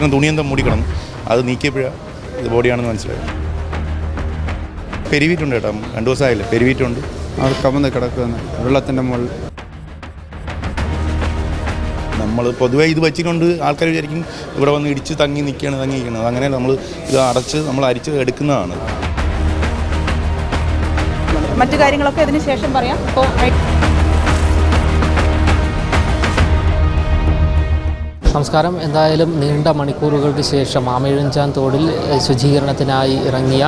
ഇത്രയും തുണിയെന്തോ മൂടിക്കണം അത് നീക്കിയപ്പോഴാണ് ഇത് ബോഡിയാണെന്ന് മനസ്സിലായി പെരുവീറ്റുണ്ട് കേട്ടോ. രണ്ടു ദിവസമായില്ലേ? പെരുവീറ്റുണ്ട് അവിടെ കമന്ന് കിടക്കുകയാണ് വെള്ളത്തിന്റെ മുകളിൽ. നമ്മൾ പൊതുവേ ഇത് വെച്ചിട്ടുണ്ട്. ആൾക്കാർ വിചാരിക്കും ഇവിടെ വന്ന് ഇടിച്ച് തങ്ങി നിൽക്കുകയാണ് തങ്ങി നിൽക്കുന്നത് അങ്ങനെ നമ്മൾ ഇത് അടച്ച് നമ്മൾ അരിച്ച് എടുക്കുന്നതാണ്. മറ്റു കാര്യങ്ങളൊക്കെ അതിന് ശേഷം പറയാം. നമസ്കാരം. എന്തായാലും നീണ്ട മണിക്കൂറുകൾക്ക് ശേഷം ആമയിഴഞ്ചാൻ തോടിൽ ശുചീകരണത്തിനായി ഇറങ്ങിയ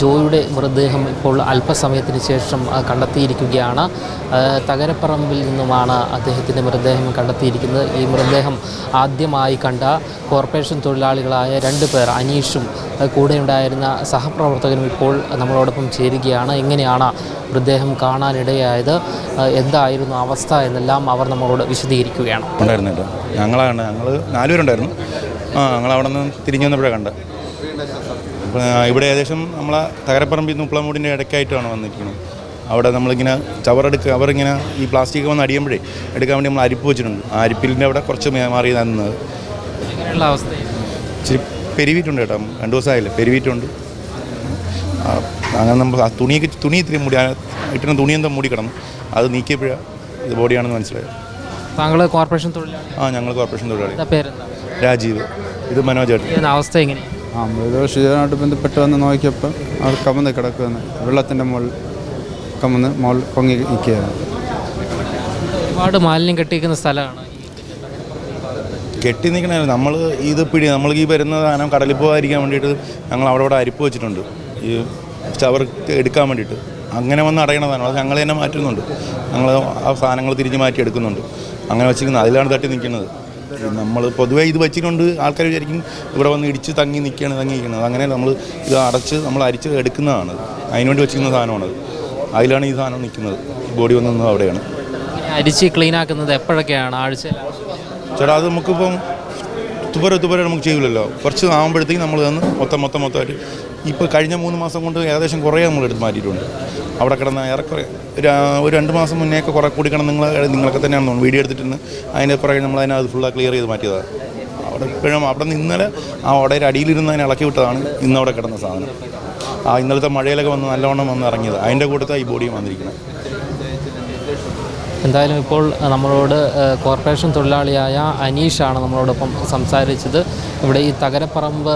ജോയുടെ മൃതദേഹം ഇപ്പോൾ അല്പസമയത്തിന് ശേഷം കണ്ടെത്തിയിരിക്കുകയാണ്. തകരപ്പറമ്പിൽ നിന്നുമാണ് അദ്ദേഹത്തിന്റെ മൃതദേഹം കണ്ടെത്തിയിരിക്കുന്നത്. ഈ മൃതദേഹം ആദ്യമായി കണ്ട കോർപ്പറേഷൻ തൊഴിലാളികളായ രണ്ട് പേർ അനീഷും കൂടെയുണ്ടായിരുന്ന സഹപ്രവർത്തകനും ഇപ്പോൾ നമ്മളോടൊപ്പം ചേരുകയാണ്. എങ്ങനെയാണ് മൃതദേഹം കാണാനിടയായത്? എന്തായിരുന്നു അവസ്ഥ എന്നെല്ലാം അവർ നമ്മളോട് വിശദീകരിക്കുകയാണ്. ഉണ്ടായിരുന്നില്ല. ഞങ്ങളാണ് ഞങ്ങൾ നാലുപേരുണ്ടായിരുന്നു. ആ ഞങ്ങൾ അവിടെ നിന്ന് തിരിഞ്ഞു വന്നപ്പോഴേ അപ്പോൾ ഇവിടെ ഏകദേശം നമ്മളെ തകരപ്പറമ്പിൽ നിന്ന് ഉപ്പളമൂടിന്റെ ഇടയ്ക്കായിട്ടാണ് വന്നിരിക്കുന്നത്. അവിടെ നമ്മളിങ്ങനെ ചവറെടുക്കുക അവരിങ്ങനെ ഈ പ്ലാസ്റ്റിക് വന്ന് അടിയുമ്പോഴേ എടുക്കാൻ വേണ്ടി നമ്മൾ അരിപ്പ് വെച്ചിട്ടുണ്ട്. ആ അരിപ്പിലിന്റെ അവിടെ കുറച്ച് മാറി നിന്നത് ഇച്ചിരി പെരുവിട്ടുണ്ട് കേട്ടോ. രണ്ട് ദിവസമായില്ലേ? പെരുവിട്ടുണ്ട്. അങ്ങനെ നമ്മൾ ആ തുണിയൊക്കെ തുണി ഇത്തിരി മൂടി ഇട്ടുന്ന ഇട്ടിരുന്ന തുണി എന്താ മൂടി കിടന്നു അത് നീക്കിയപ്പോഴാണ് ഇത് ബോഡിയാണെന്ന് മനസ്സിലായത് താങ്കൾ കോർപ്പറേഷൻ തൊഴിലാളി? ആ ഞങ്ങൾ കോർപ്പറേഷൻ തൊഴിലാളി. രാജീവ്. ഇത് മനോജ് അവസ്ഥ എങ്ങനെ ആ മൃഗ ശുചീകരണമായിട്ട് ബന്ധപ്പെട്ട് വന്ന് നോക്കിയപ്പോൾ അവർ കമന്ന് കിടക്കുകയാണ് വെള്ളത്തിന്റെ മുകളിൽ കമന്ന് മുകളിൽ പൊങ്ങി നിൽക്കുകയാണ്. ഒരുപാട് മാലിന്യം കെട്ടിയിരിക്കുന്ന സ്ഥലമാണ് കെട്ടി നിൽക്കണ നമ്മൾ ഇത് പിടി നമ്മൾ ഈ വരുന്ന സാധനം കടലിൽ പോകാതിരിക്കാൻ വേണ്ടിയിട്ട് ഞങ്ങൾ അവിടെ അവിടെ അരിപ്പ് വെച്ചിട്ടുണ്ട്. ഈ ചവർ എടുക്കാൻ വേണ്ടിയിട്ട്. അങ്ങനെ വന്ന് അടയണ അത് ഞങ്ങൾ തന്നെ മാറ്റുന്നുണ്ട്. ഞങ്ങൾ ആ സാധനങ്ങൾ തിരിഞ്ഞ് മാറ്റി എടുക്കുന്നുണ്ട് അങ്ങനെ വെച്ചിരിക്കുന്നത്. അതിലാണ് തട്ടി നിൽക്കുന്നത്. നമ്മൾ പൊതുവേ ഇത് വെച്ചിട്ടുണ്ട്. ആൾക്കാർ വിചാരിക്കും ഇവിടെ വന്ന് ഇടിച്ച് തങ്ങി നിൽക്കുകയാണ് തങ്ങി നിൽക്കുന്നത് അങ്ങനെ നമ്മൾ ഇത് അടച്ച് നമ്മൾ അരിച്ച് എടുക്കുന്നതാണ്. അതിനുവേണ്ടി വെച്ചിരിക്കുന്ന സാധനമാണ് അതിലാണ് ഈ സാധനം നിൽക്കുന്നത് ബോഡി വന്നത് അവിടെയാണ്. അരിച്ച് ക്ലീൻ ആക്കുന്നത് എപ്പോഴൊക്കെയാണ്? ആഴ്ച ചേട്ടാ അത് നമുക്കിപ്പം തുപ്പര തുപ്പര നമുക്ക് ചെയ്യില്ലല്ലോ കുറച്ച് ആകുമ്പോഴത്തേക്കും നമ്മൾ തന്നെ മൊത്തം മൊത്തം മൊത്തമായിട്ട് ഇപ്പോൾ കഴിഞ്ഞ മൂന്ന് മാസം കൊണ്ട് ഏകദേശം കുറേ നമ്മൾ എടുത്ത് മാറ്റിയിട്ടുണ്ട്. അവിടെ കിടന്ന ഏറെക്കുറെ ഒരു രണ്ട് മാസം മുന്നേ ഒക്കെ കുറേ കൂടി കിടന്ന് നിങ്ങൾ നിങ്ങളൊക്കെ തന്നെയാണ് തോന്നുന്നു. വീഡിയോ എടുത്തിട്ടുണ്ട് അതിന്റെ പുറകെ നമ്മൾ അതിനെ അതിനകത്ത് ഫുള്ളാ ക്ലിയർ ചെയ്ത് മാറ്റിയതാണ് അവിടെ ഇപ്പോഴും അവിടെ നിന്ന് ഇന്നലെ ആ ഉടയുടെ അടിയിലിരുന്ന് അതിനെ ഇളക്കി വിട്ടതാണ് ഇന്ന് അവിടെ കിടന്ന സാധനം. ആ ഇന്നലത്തെ മഴയിലൊക്കെ വന്ന് നല്ലവണ്ണം വന്ന് ഇറങ്ങിയത്. അതിന്റെ കൂട്ടത്തെ ഈ ബോഡിയും വന്നിരിക്കുന്നത് എന്തായാലും ഇപ്പോൾ നമ്മളോട് കോർപ്പറേഷൻ തൊഴിലാളിയായ അനീഷാണ് നമ്മളോടൊപ്പം സംസാരിച്ചത്. ഇവിടെ ഈ തകരപ്പറമ്പ്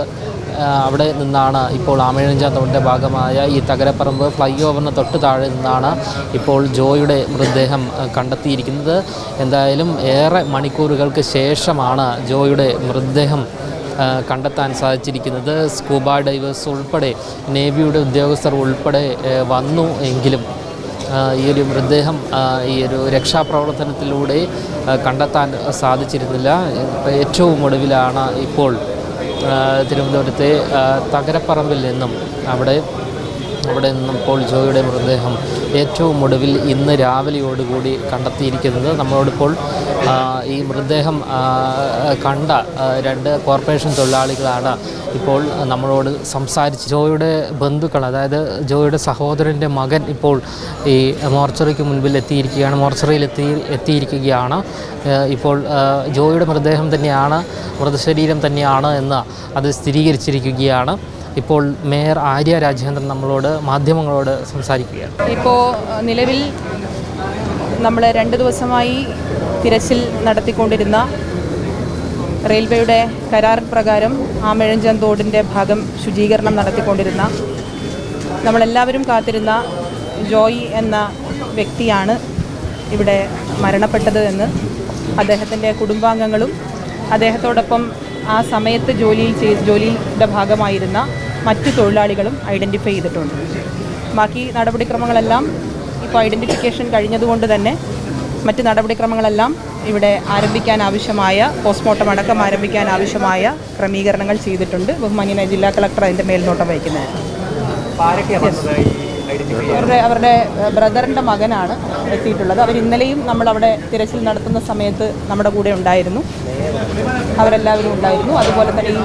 അവിടെ നിന്നാണ് ഇപ്പോൾ ആമഴഞ്ചാൻ തോടിന്റെ ഭാഗമായ ഈ തകരപ്പറമ്പ് ഫ്ലൈ ഓവറിന് തൊട്ട് താഴെ നിന്നാണ് ഇപ്പോൾ ജോയുടെ മൃതദേഹം കണ്ടെത്തിയിരിക്കുന്നത്. എന്തായാലും ഏറെ മണിക്കൂറുകൾക്ക് ശേഷമാണ് ജോയുടെ മൃതദേഹം കണ്ടെത്താൻ സാധിച്ചിരിക്കുന്നത്. സ്കൂബ ഡൈവേഴ്സ് ഉൾപ്പെടെ നേവിയുടെ ഉദ്യോഗസ്ഥർ ഉൾപ്പെടെ വന്നു എങ്കിലും ഈ ഒരു മൃതദേഹം ഈ ഒരു രക്ഷാപ്രവർത്തനത്തിലൂടെ കണ്ടെത്താൻ സാധിച്ചിരുന്നില്ല. ഏറ്റവും ഒടുവിലാണ് ഇപ്പോൾ തിരുവനന്തപുരത്തെ തകരപ്പറമ്പിൽ നിന്നും അവിടെ അവിടെ നിന്നും പോൾ ജോയുടെ മൃതദേഹം ഏറ്റവും ഒടുവിൽ ഇന്ന് രാവിലെയോടുകൂടി കണ്ടെത്തിയിരിക്കുന്നത്. നമ്മളോടിപ്പോൾ ഈ മൃതദേഹം കണ്ട രണ്ട് കോർപ്പറേഷൻ തൊഴിലാളികളാണ് ഇപ്പോൾ നമ്മളോട് സംസാരിച്ച് ജോയുടെ ബന്ധുക്കൾ അതായത് ജോയുടെ സഹോദരന്റെ മകൻ ഇപ്പോൾ ഈ മോർച്ചറിക്ക് മുൻപിൽ എത്തിയിരിക്കുകയാണ് മോർച്ചറിയിൽ എത്തി എത്തിയിരിക്കുകയാണ്. ഇപ്പോൾ ജോയുടെ മൃതദേഹം തന്നെയാണ് മൃതശരീരം തന്നെയാണ് എന്ന് അത് സ്ഥിരീകരിച്ചിരിക്കുകയാണ്. ഇപ്പോൾ മേയർ ആര്യ രാജേന്ദ്രൻ നമ്മളോട് മാധ്യമങ്ങളോട് സംസാരിക്കുകയാണ്. ഇപ്പോൾ നിലവിൽ നമ്മൾ രണ്ട് ദിവസമായി തിരച്ചിൽ നടത്തിക്കൊണ്ടിരുന്ന റെയിൽവേയുടെ കരാർ പ്രകാരം ആമഴഞ്ചൻ തോടിന്റെ ഭാഗം ശുചീകരണം നടത്തിക്കൊണ്ടിരുന്ന നമ്മളെല്ലാവരും കാത്തിരുന്ന ജോയി എന്ന വ്യക്തിയാണ് ഇവിടെ മരണപ്പെട്ടത് എന്ന് അദ്ദേഹത്തിന്റെ കുടുംബാംഗങ്ങളും അദ്ദേഹത്തോടൊപ്പം ആ സമയത്ത് ജോലിയിൽ ജോലിയുടെ ഭാഗമായിരുന്ന മറ്റു തൊഴിലാളികളും ഐഡന്റിഫൈ ചെയ്തിട്ടുണ്ട്. ബാക്കി നടപടിക്രമങ്ങളെല്ലാം ഇപ്പോൾ ഐഡന്റിഫിക്കേഷൻ കഴിഞ്ഞതുകൊണ്ട് തന്നെ മറ്റ് നടപടിക്രമങ്ങളെല്ലാം ഇവിടെ ആരംഭിക്കാൻ ആവശ്യമായ പോസ്റ്റ്മോർട്ടം അടക്കം ആരംഭിക്കാൻ ആവശ്യമായ ക്രമീകരണങ്ങൾ ചെയ്തിട്ടുണ്ട്. ബഹുമാനിയനായ ജില്ലാ കളക്ടർ അതിന്റെ മേൽനോട്ടം വഹിക്കുന്നത് അവരുടെ അവരുടെ ബ്രദറിന്റെ മകനാണ് എത്തിയിട്ടുള്ളത്. അവർ ഇന്നലെയും നമ്മൾ അവിടെ തിരച്ചിൽ നടത്തുന്ന സമയത്ത് നമ്മുടെ കൂടെ ഉണ്ടായിരുന്നു. അവരെല്ലാവരും ഉണ്ടായിരുന്നു. അതുപോലെ തന്നെ ഈ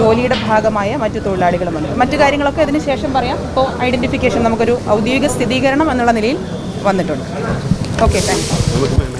ജോലിയുടെ ഭാഗമായ മറ്റു തൊഴിലാളികളുമുണ്ട്. മറ്റു കാര്യങ്ങളൊക്കെ ഇതിന് ശേഷം പറയാം. ഇപ്പോൾ ഐഡന്റിഫിക്കേഷൻ നമുക്കൊരു ഔദ്യോഗിക സ്ഥിരീകരണം എന്നുള്ള നിലയിൽ വന്നിട്ടുണ്ട്. Okay thank